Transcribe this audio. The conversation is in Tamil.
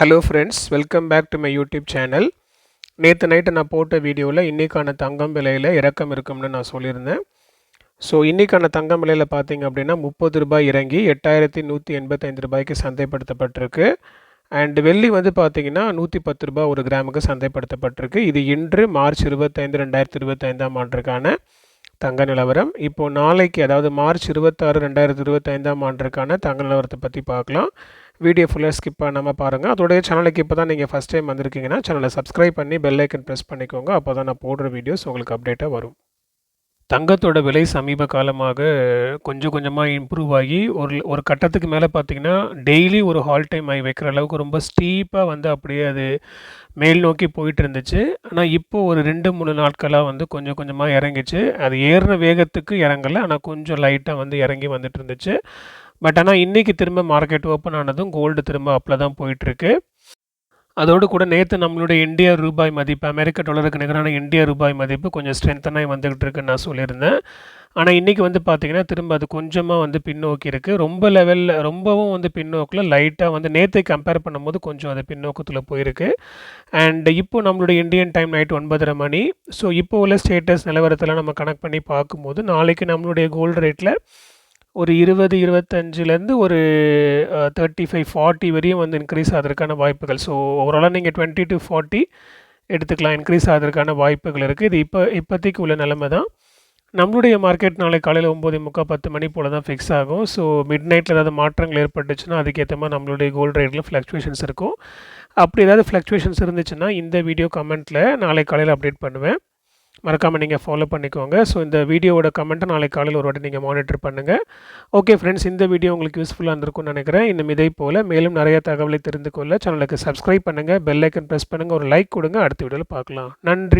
Hello friends welcome back to my YouTube channel நேற்று நைட்டு நான் போட்ட வீடியோவில் இன்றைக்கான தங்கம் விலையில் இறக்கம் இருக்கும்னு நான் சொல்லியிருந்தேன். ஸோ இன்றைக்கான தங்கம் விலையில் பார்த்தீங்க அப்படின்னா முப்பது ரூபாய் இறங்கி எட்டாயிரத்தி நூற்றி எண்பத்தைந்து ரூபாய்க்கு சந்தைப்படுத்தப்பட்டிருக்கு. அண்டு வெள்ளி வந்து பார்த்தீங்கன்னா நூற்றி பத்து ரூபாய் ஒரு கிராமுக்கு சந்தைப்படுத்தப்பட்டிருக்கு. இது இன்று மார்ச் இருபத்தைந்து ரெண்டாயிரத்தி இருபத்தைந்தாம் ஆண்டுக்கான தங்க நிலவரம். இப்போது நாளைக்கு அதாவது மார்ச் இருபத்தாறு ரெண்டாயிரத்தி இருபத்தைந்தாம் ஆண்டுக்கான தங்க நிலவரத்தை பற்றி பார்க்கலாம். வீடியோ ஃபுல்லாக ஸ்கிப் பண்ணாமல் பாருங்கள் அதோடைய சேனலுக்கு இப்போ தான் நீங்கள் ஃபஸ்ட் டைம் வந்திருக்கீங்கன்னா சேனலை சப்ஸ்கிரைப் பண்ணி பெல் ஐக்கன் ப்ரெஸ் பண்ணிக்கோங்க. அப்போ தான் நான் போடுற வீடியோஸ் உங்களுக்கு அப்டேட்டாக வரும். தங்கத்தோட விலை சமீப காலமாக கொஞ்சம் கொஞ்சமாக இம்ப்ரூவ் ஆகி ஒரு ஒரு கட்டத்துக்கு மேலே பார்த்தீங்கன்னா டெய்லி ஒரு ஹால் டைம் ஆகி வைக்கிற அளவுக்கு ரொம்ப ஸ்டீப்பாக வந்து அப்படியே அது மேல் நோக்கி போயிட்டு இருந்துச்சு. ஆனால் இப்போ ஒரு ரெண்டு மூணு நாட்களாக வந்து கொஞ்சம் கொஞ்சமாக இறங்கிச்சு. அது ஏறின வேகத்துக்கு இறங்கலை. ஆனால் கொஞ்சம் லைட்டாக வந்து இறங்கி வந்துட்டு இருந்துச்சு. பட் ஆனால் இன்றைக்கி திரும்ப மார்க்கெட் ஓப்பன் ஆனதும் கோல்டு திரும்ப அப்பில் தான் போயிட்டுருக்கு. அதோடு கூட நேற்று நம்மளுடைய இந்திய ரூபாய் மதிப்பு அமெரிக்க டாலருக்கு நிகரான இந்திய ரூபாய் மதிப்பு கொஞ்சம் ஸ்ட்ரென்த்தனாக வந்துகிட்டு இருக்குன்னு நான் சொல்லியிருந்தேன். ஆனால் இன்றைக்கி வந்து பார்த்திங்கன்னா திரும்ப அது கொஞ்சமாக வந்து பின்னோக்கி இருக்குது ரொம்ப லெவலில் ரொம்பவும் வந்து பின்னோக்கில் லைட்டாக வந்து நேற்று கம்பேர் பண்ணும்போது கொஞ்சம் அது பின்னோக்கத்தில் போயிருக்கு. அண்ட் இப்போ நம்மளுடைய இந்தியன் டைம் நைட் ஒன்பதரை மணி. ஸோ இப்போ உள்ள ஸ்டேட்டஸ் நிலவரத்தில் நம்ம கனெக்ட் பண்ணி பார்க்கும்போது நாளைக்கு நம்மளுடைய கோல்டு ரேட்டில் ஒரு இருபது இருபத்தஞ்சிலேருந்து ஒரு தேர்ட்டி ஃபைவ் ஃபார்ட்டி வரையும் வந்து இன்க்ரீஸ் ஆகிறதுக்கான வாய்ப்புகள். ஸோ ஓவராலாக நீங்கள் டுவெண்ட்டி டு ஃபார்ட்டி எடுத்துக்கலாம். இன்க்ரீஸ் ஆகிறதுக்கான வாய்ப்புகள் இருக்குது இது இப்போ இப்போதைக்கு உள்ள நிலமை தான். நம்மளுடைய மார்க்கெட் நாளை காலையில் ஒம்பது முக்கால் பத்து மணி போல் தான் ஃபிக்ஸ் ஆகும். ஸோ மிட் நைட்டில் ஏதாவது மாற்றங்கள் ஏற்பட்டுச்சுன்னா அதுக்கேற்ற மாதிரி நம்மளுடைய கோல்டு ரேட்டில் ஃப்ளக்சுவேஷன்ஸ் இருக்கும். அப்படி ஏதாவது ஃப்ளக்சுவேஷன்ஸ் இருந்துச்சுன்னா இந்த வீடியோ கமெண்ட்டில் நாளை காலையில் அப்டேட் பண்ணுவேன். மறக்காமல் நீங்கள் ஃபாலோ பண்ணிக்கோங்க. ஸோ இந்த வீடியோவோட கமெண்ட்டை நாளைக்கு காலையில் ஒரு வாட்டி நீங்கள் மானிட்டர் பண்ணுங்கள் ஓகே ஃப்ரெண்ட்ஸ் இந்த வீடியோ உங்களுக்கு யூஸ்ஃபுல்லாக இருந்திருக்கும்னு நினைக்கிறேன். இன்னும் இதை போல் மேலும் நிறைய தகவலை தெரிந்து கொள்ள சேனலுக்கு சப்ஸ்கிரைப் பண்ணுங்கள் பெல் ஐக்கன் ப்ரெஸ் பண்ணுங்கள் ஒரு லைக் கொடுங்க. அடுத்த வீடியோவில் பார்க்கலாம். நன்றி.